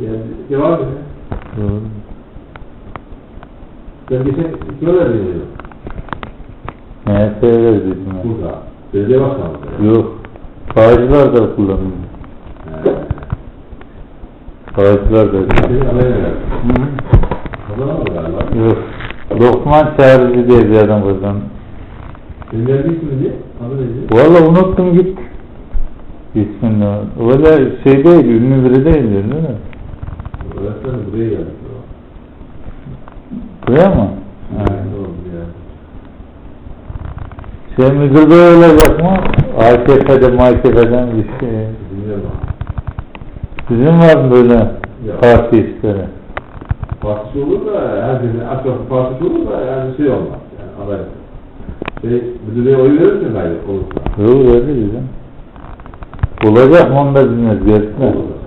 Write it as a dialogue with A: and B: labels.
A: Yani devam edin.
B: Doğru.
A: Ben geçen kilo verdim
B: MHP verdi.
A: burada. Belediye başkanlığı.
B: Yok. Faizler de kullanıyor. Faizler de. Hı.
A: Kazanamadı galiba.
B: Yok. Lokman Çağrıcı diye bir adam kazandı.
A: Senin verdiğin ismi ne? Adı neydi?
B: Valla unuttum git. İsmini. Öyle şey değil, ünlü biri değil değil mi?
A: Öğretmen buraya geldi.
B: Buraya mı?
A: Ya?
B: Şey müdür bey olacak mı? AKP'de MAKP'den bir şey.
A: Bilmiyorum.
B: Sizin var mı böyle parti işleri?
A: Partisi olur da herkesin akrabı partisi olur da yani şey olmaz. Yani aday. Şey, müdüreye oy verir misin gayrı olursa?
B: Yok değil. Olacak mı onu da bilmez. Gelsinler.
A: Olur.